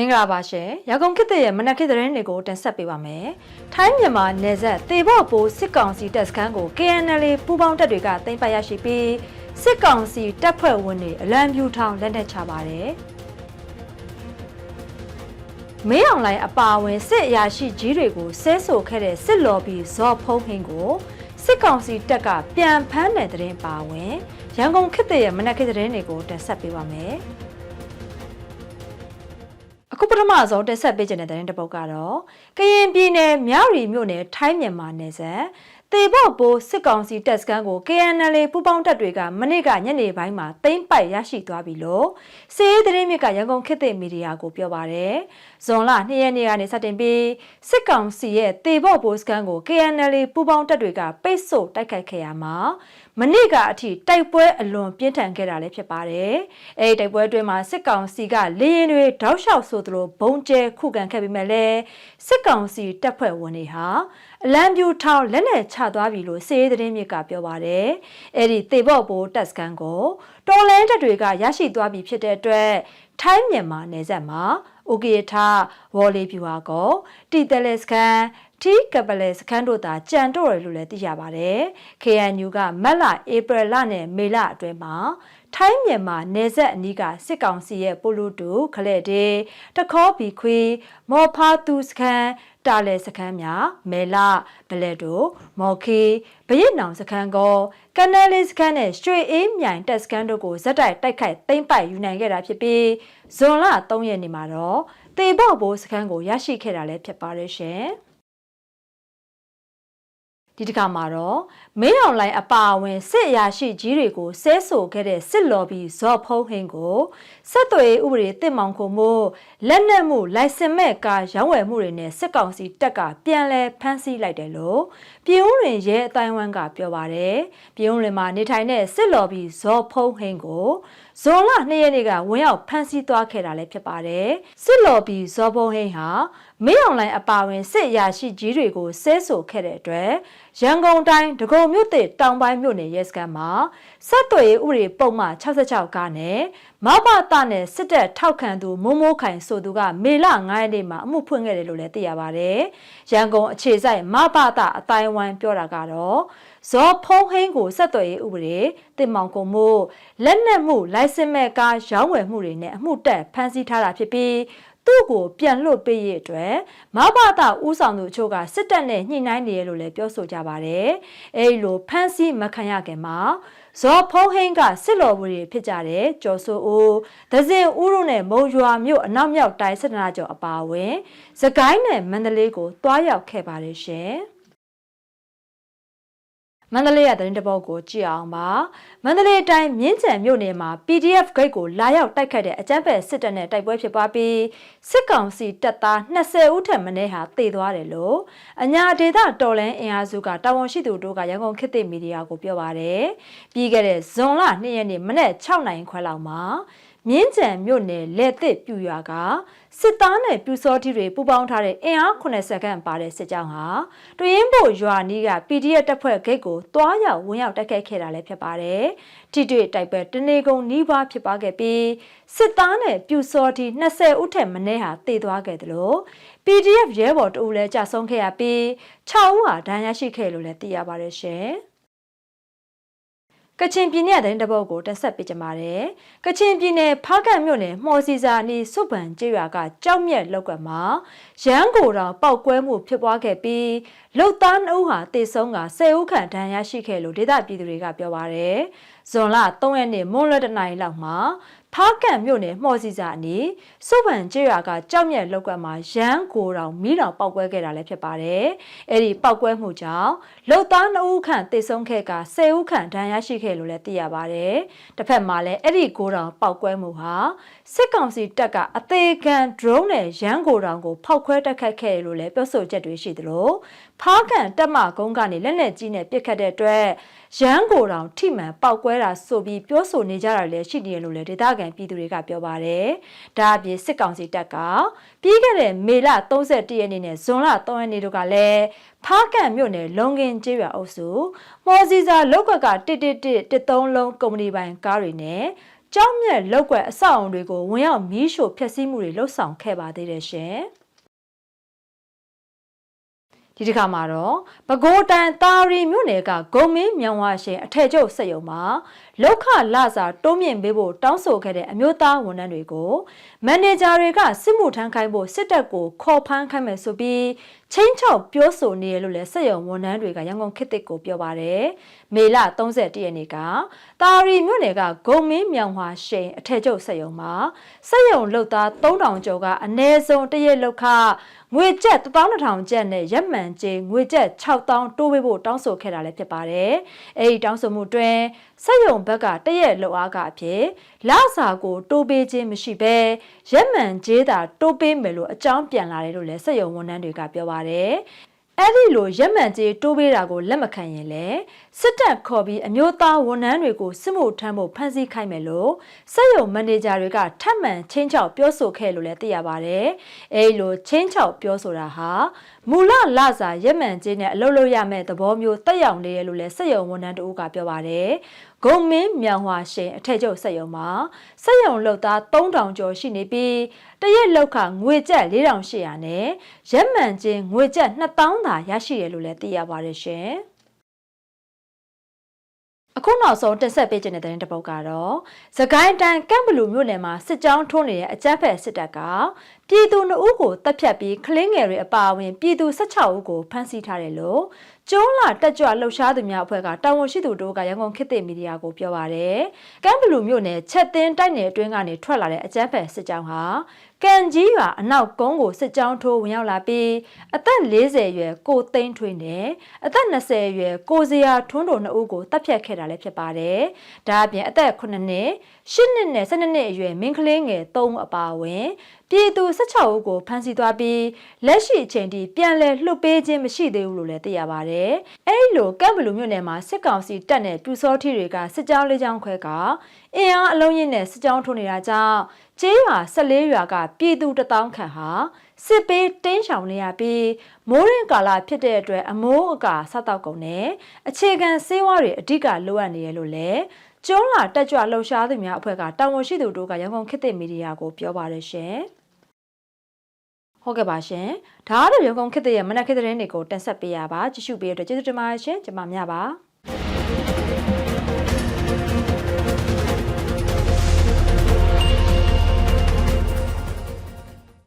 မင်္ဂလာပါရှင်ရကုန်ခေတ်သစ်ရဲ့မနက်ခေတ်သတင်းတွေကိုတင်ဆက်ပေးပါမယ်။ထိုင်းမြန်မာနယ်စပ်တေဘော့ပိုးစစ်ကောင်စီတပ်စခန်းကို KNL ပူးပေါင်းတပ်တွေကသိမ်းပိုက်ရရှိပြီးစစ်ကောင်စီတပ်ဖွဲ့ဝင်တွေအလံပြူထောင်လက်နက်ချပါတယ်။မင်းအောင်လိုင်းအပါအဝင်စစ်အရာရှိကြီးတွေကိုဆဲဆိုခဲ့တဲ့စစ်လော်ဘီဇော်ဖုံးဟင်းကိုစစ်ကောင်စီတပ်ကပြန်ဖမ်းတဲ့သတင်းပါဝင်ရန်ကုန်ခေတ်သစ်ရဲ့မနက်ခေတ်သတင်းတွေကိုတင်ဆက်ပေးပါမယ်။ အခုပထမဆုံးတက်ဆက်ပေးခြင်းတဲ့တဲ့တစ်ပုတ်ကတော့ကရင်ပြည်နယ်မြရီမြို့နယ်ထိုင်းမြန်မာနယ်စပ် တေဘော့ပိုးစစ်ကောင်စီတပ်စခန်းကို KNL ပူးပေါင်းတပ်တွေကမနေ့ကညနေပိုင်းမှာသိမ်းပိုက်ရရှိသွားပြီလို့စီးရေးသတင်းမြစ်ကရန်ကုန်ခေတ်သစ်မီဒီယာကိုပြောပါရယ်။ဇွန်လ2ရက်နေ့ကနေစတင်ပြီးစစ်ကောင်စီရဲ့တေဘော့ပိုးစခန်းကို KNL ပူးပေါင်းတပ်တွေကပိတ်ဆို့တိုက်ခိုက်ခဲ့ရမှာမနေ့ကအထိတိုက်ပွဲအလွန်ပြင်းထန်ခဲ့တာလည်းဖြစ်ပါတယ်။အဲဒီတိုက်ပွဲအတွင်းမှာစစ်ကောင်စီကလေရင်တွေတောက်လျှောက်ဆိုသလိုဘုံကျဲခုခံခဲ့ပေမဲ့လည်းစစ်ကောင်စီတပ်ဖွဲ့ဝင်တွေဟာအလံပြူထောင်လက်နဲ့ချသွားပြီလို့စေရေးသတင်းမြစ်ကပြောပါတယ်။အဲဒီသေဘော့ဘိုးတပ်စကန်ကိုတော်လန်တပ်တွေကရရှိသွားပြီဖြစ်တဲ့အတွက်ထိုင်းမြန်မာနယ်စပ်မှာအိုကေထာဝေါ်လီဖြူဟာကိုတီတယ်လက်စကန်တီကပလက်စခန်းတို့သာကြံတော့တယ်လို့လည်းသိရပါတယ်။ KNU ကမတ်လဧပြီလနဲ့မေလအတွင်းမှာထိုင်းမြန်မာနယ်စပ်အနီးကစစ်ကောင်စီရဲ့ပိုလိုတူခလက်တေတခေါဘီခွေမော်ဖာသူစခန်း တာလဲစခန်းများမဲလဘလက်တိုမော်ခီဘရစ်နောင်စခန်းကောကနယ်လေးစခန်းနဲ့ရွှေအေးမြိုင်တက်စခန်းတို့ကိုဇက်တိုက်တိုက်ခိုက်သိမ်းပိုက်ယူနိုင်ခဲ့တာဖြစ်ပြီးဇွန်လ3ရက်နေ့မှာတော့တေဘော့ဘိုးစခန်းကိုရရှိခဲ့တာလည်းဖြစ်ပါတယ်ရှင်။ ဒီတစ်ခါမှာတော့မင်းအောင်လိုင်းအပါအဝင်စစ်အရာရှိကြီးတွေကိုဆဲဆိုခဲ့တဲ့စစ်လော်ဘီဇော်ဖုံးဟင်းကိုဆက်သွယ်ဥပဒေတစ်မောင်ခုံမှုလက်နက်မှုလိုင်စင်မဲ့ကာရောင်းဝယ်မှုတွေနဲ့စစ်ကောင်စီတပ်ကပြန်လဲဖမ်းဆီးလိုက်တယ်လို့ပြည်ဦးရင်ရဲအတိုင်းဝမ်ကပြောပါတယ်ပြည်ဦးရင်မှာနေထိုင်တဲ့စစ်လော်ဘီဇော်ဖုံးဟင်းကို ဇွန်လ2ရက်နေ့ကဝင်ရောက်ဖမ်းဆီးသွားခဲ့တာလည်းဖြစ်ပါတယ်စစ်လော်ဘီဇော်ဖုံးဟင်းဟာမင်းအောင်လိုင်းအပါအဝင်စစ်အရာရှိကြီးတွေကိုဆဲဆိုခဲ့တဲ့အတွက်ရန်ကုန်တိုင်းဒဂုံမြို့သစ်တောင်ပိုင်းမြို့နယ်ရဲစခန်းမှာဆက်သွယ်ရေးဥပဒေပုံမှန်66ကနဲ့မဘတာနဲ့စစ်တပ်ထောက်ခံသူမိုးမိုးခိုင်ဆိုသူကမေလ9ရက်နေ့မှာအမှုဖွင့်ခဲ့တယ်လို့လည်းသိရပါတယ်။ရန်ကုန်အခြေစိုက်မဘတာအတိုင်းဝိုင်းပြောတာကတော့ဇော်ဖုံးဟင်းကိုဆက်သွယ်ရေးဥပဒေတင်မောင်ကုန်မှုလက်နက်မှုလိုင်စင်မဲ့ကားရောင်းဝယ်မှုတွေနဲ့အမှုတက်ဖမ်းဆီးထားတာဖြစ်ပြီး သူ့ကိုပြန်လွတ်ပေးရအတွက်မဘာသာဦးဆောင်သူအချို့ကစစ်တပ်နဲ့ညှိနှိုင်းနေရလို့လည်းပြောဆိုကြပါတယ်။အဲဒီလိုဖမ်းဆီးမခံရခင်မှာဇော်ဖုံးဟင်းကစစ်လော်ဘူးတွေဖြစ်ကြတဲ့ကျော်စိုးဦးဒဇင်ဦးတို့နဲ့မုံရွာမြို့အနောက်မြောက်တိုင်းစစ်တနာကျော်အပါအဝင်စကိုင်းနဲ့မန္တလေးကိုတွားရောက်ခဲ့ပါတယ်ရှင်။ မန္တလေးရတဲ့တပုတ်ကိုကြည့်အောင်ပါမန္တလေးတိုင်းမြင်းကြံမြို့နယ်မှာ PDF ဂိတ်ကိုလာရောက်တိုက်ခတ်တဲ့အကြမ်းဖက်စစ်တပ်နဲ့တိုက်ပွဲဖြစ်ပွားပြီးစစ်ကောင်စီတပ်သား20ဦးထက်မနည်းဟာတေသွားတယ်လို့အညာဒေသတော်လန်အင်အားစုကတာဝန်ရှိသူတို့ကရန်ကုန်ခေတ်သစ်မီဒီယာကိုပြောပါတယ်ပြီးခဲ့တဲ့ဇွန်လ2ရက်နေ့မနက်6နိုင်ခွဲလောက်မှာ မြင်းကြံမြို့နယ်လက်သစ်ပြူရွာကစစ်သားနဲ့ပြူစောတိတွေပူးပေါင်းထားတဲ့အင်အား80ခန့်ပါတဲ့စစ်ကြောင်းဟာတွင်းဖို့ရွာနီးက PDF တပ်ဖွဲ့ဂိတ်ကိုတွားရောက်ဝင်ရောက်တိုက်ခိုက်ခဲ့တာလည်းဖြစ်ပါတယ်။ထိတွေ့တိုက်ပွဲတနေကုန်နီးပါးဖြစ်ပွားခဲ့ပြီးစစ်သားနဲ့ပြူစောတိ20ဦးထက်မနည်းဟာတေသွားခဲ့တယ်လို့ PDF ရဲဘော်တအူလည်းကြာဆုံးခဲ့ရပြီး6ဦးဟာဒဏ်ရာရှိခဲ့လို့လည်းသိရပါတယ်ရှင်။ ကချင်ပြည်နယ်တဲ့တပုတ်ကိုတက်ဆက်ပေးကြပါတယ်။ကချင်ပြည်နယ်ဖားကတ်မြို့နယ်မှော်စီစာနီစုပန်ကျေးရွာကကြောက်မြက်လောက်ကမှာရန်ကိုတောင်ပောက်ကွဲမှုဖြစ်ပွားခဲ့ပြီးလုတ်သားနှုတ်ဟာတေဆုံးက10ဦးခန့်ဒဏ်ရာရှိခဲ့လို့ဒေသပြည်သူတွေကပြောပါရယ်။ဇွန်လ3ရက်နေ့မွန်းလွဲတနာရီလောက်မှာ ဖားကန့်မြို့နယ်မှော်စီစာအနီးစုပန်ကျေးရွာကကြောက်မြက်လောက်ကမှာရန်ကိုတောင်မိတောင်ပောက်ကွဲခဲ့တာလည်းဖြစ်ပါတယ်။အဲ့ဒီပောက်ကွဲမှုကြောင့်လုတ်သား2ဦးခန့်တေဆုံးခဲ့က10ဦးခန့်ဒဏ်ရာရှိခဲ့လို့လည်းသိရပါတယ်။တစ်ဖက်မှာလည်းအဲ့ဒီကိုတောင်ပောက်ကွဲမှုဟာစစ်ကောင်စီတပ်ကအသေးခံ drone နဲ့ရန်ကိုတောင်ကိုဖောက်ခွဲတက်ခတ်ခဲ့လို့လည်းပြောဆိုချက်တွေရှိသလိုဖားကန်တက်မကုန်းကနေလက်နက်ကြီးနဲ့ပစ်ခတ်တဲ့အတွက်ရန်ကိုတောင်ထိမှန်ပောက်ကွဲတာဆိုပြီးပြောဆိုနေကြတာလည်းရှိနေတယ်လို့လည်းဒေသခံပြည်သူတွေကပြောပါတယ်။ဒါအပြင်စစ်ကောင်စီတပ်ကပြီးခဲ့တဲ့မေလ31ရက်နေ့နဲ့ဇွန်လ3ရက်နေ့တို့ကလည်းဖားကန်မြို့နယ်လုံငင်ကျေးရွာအုပ်စုမော်စီစာလောက်ကွက်က111 13လုံးကုမ္ပဏီပိုင်ကားတွေနဲ့ကြကြောင်းမြက်လောက်ွက်အဆောက်အုံတွေကိုဝင်ရောက်မီးရှို့ဖျက်ဆီးမှုတွေလှုပ်ဆောင်ခဲ့ပါသေးတယ်ရှင်။ ဒီတစ်ခါမှာတော့ပဲခူးတိုင်းတာရီမြို့နယ်ကဂုံမင်းမြောင်ဝါရှင်အထက်ကျုပ်စက်ရုံမှာလောက်ခလစာတိုးမြင့်ပေးဖို့တောင်းဆိုခဲ့တဲ့အမျိုးသားဝန်ထမ်းတွေကိုမန်နေဂျာတွေကစစ်မှုထမ်းခိုင်းဖို့စစ်တပ်ကိုခေါ်ဖမ်းခိုင်းမယ်ဆိုပြီးချင်းချောက်ပြောဆိုနေရလို့လဲစက်ရုံဝန်ထမ်းတွေကရန်ကုန်ခေတ်တစ်ကိုပြောပါတယ်မေလ31ရက်နေ့ကတာရီမြို့နယ်ကဂုံမင်းမြောင်ဝါရှင်အထက်ကျုပ်စက်ရုံမှာစက်ရုံလုပ်သား3000ကျော်ကအနည်းဆုံးတရက်လောက်ခ ငွေကျပ်12000ကျပ်နဲ့ရက်မှန်ကျေငွေကျပ်6000တိုးပေးဖို့တောင်းဆိုခဲ့တာလည်းဖြစ်ပါတယ်။အဲဒီတောင်းဆိုမှုတွင်စက်ရုံဘက်ကတရက်လောက်အားကအဖြစ်လစာကိုတိုးပေးခြင်းမရှိဘဲရက်မှန်ကျေးသာတိုးပေးမယ်လို့အကြောင်းပြန်လာတယ်လို့လည်းစက်ရုံဝန်ထမ်းတွေကပြောပါတယ်။ အဲ့ဒီလိုရက်မှန်ကြီးတိုးပေးတာကိုလက်မခံရင်လေစစ်တပ်ခေါ်ပြီးအမျိုးသားဝန်ထမ်းတွေကိုစစ်မှုထမ်းဖို့ဖမ်းဆီးခိုင်းမယ်လို့စက်ရုံမန်နေဂျာတွေကထပ်မံချင်းချောက်ပြောဆိုခဲ့လို့လည်းသိရပါတယ်။အဲ့လိုချင်းချောက်ပြောဆိုတာဟာမူလလစာရက်မှန်ကြီးနဲ့အလုပ်လုပ်ရမယ့်သဘောမျိုးတက်ရောက်နေရလို့လည်းစက်ရုံဝန်ထမ်းတို့ကပြောပါတယ်။ဂုံမင်းမြောင် hòa ရှင်အထက်ကျုပ်စက်ရုံမှာစက်ရုံလုပ်သား3000ကျော်ရှိနေပြီးတရက်လောက်ခငွေကျပ်4800နဲ့ရက်မှန်ချင်းငွေကျပ်2000သာရရှိရလို့လည်းသိရပါတယ်ရှင်။ အခုနောက်ဆုံးတက်ဆက်ပေးခြင်းတဲ့တဲ့တစ်ပုတ်ကတော့သကိုင်းတိုင်းကမ်ဘလူမြို့နယ်မှာစစ်ကြောင်းထိုးနေတဲ့အကြမ်းဖက်စစ်တပ်ကပြည်သူ2ဦးကိုတပ်ဖြတ်ပြီးကလင်းငယ်တွေအပါအဝင်ပြည်သူ16ဦးကိုဖမ်းဆီးထားတယ်လို့ကျုံးလာတက်ကြွလှုပ်ရှားသူများအဖွဲ့ကတာဝန်ရှိသူတို့ကရန်ကုန်ခေတ်သစ်မီဒီယာကိုပြောပါရယ်ကမ်ဘလူမြို့နယ်ချက်သင်းတိုက်နယ်အတွင်းကနေထွက်လာတဲ့အကြမ်းဖက်စစ်ကြောင်းဟာ ကန်ကြီးရွာအနောက်ကုန်းကိုစစ်ကြောင်းထိုးဝင်ရောက်လာပြီးအသက်40ရွယ်ကိုသိန်းထွေးနဲ့အသက်20ရွယ်ကိုစရာထွန်းတို့နှစ်ဦးကိုတပ်ဖြတ်ခဲ့တာလည်းဖြစ်ပါတယ်။ဒါအပြင်အသက်9နှစ်10နှစ်နဲ့12နှစ်အရွယ်မင်းကလေးငယ်3ဦးအပါအဝင်ပြည်သူ16ဦးကိုဖမ်းဆီးသွားပြီးလက်ရှိအချိန်ထိပြန်လည်လွှတ်ပေးခြင်းမရှိသေးဘူးလို့လည်းသိရပါတယ်။အဲဒီလိုကမ်ဘလူမြို့နယ်မှာစစ်ကောင်စီတပ်နဲ့ပြူစောထီတွေကစစ်ကြောင်းလေးကြောင်းခွဲကအင်အားအလုံးရင်းနဲ့စစ်ကြောင်းထိုးနေတာကြောင့် ကျေးရွာ14ရွာကပြည်သူတထောင်ခန့်ဟာစစ်ပေးတင်းရှောင်နေရပြီးမိုးရင်ကာလဖြစ်တဲ့အတွက်အမိုးအကာဆက်တောက်ကုန်နဲ့အခြေခံစေဝါတွေအဓိကလိုအပ်နေရလို့လည်းကျုံးလာတက်ကြွလှုပ်ရှားသူများအဖွဲ့ကတာဝန်ရှိသူတို့ကရန်ကုန်ခေတ်သစ်မီဒီယာကိုပြောပါတယ်ရှင်။ဟုတ်ကဲ့ပါရှင်။ဒါကတော့ရန်ကုန်ခေတ်သစ်ရဲ့မနက်ခေတ်သတင်းတွေကိုတင်ဆက်ပေးရပါကြည့်ရှုပေးရတဲ့ကျေးဇူးတင်ပါတယ်ရှင်။ကျွန်မမြပါ။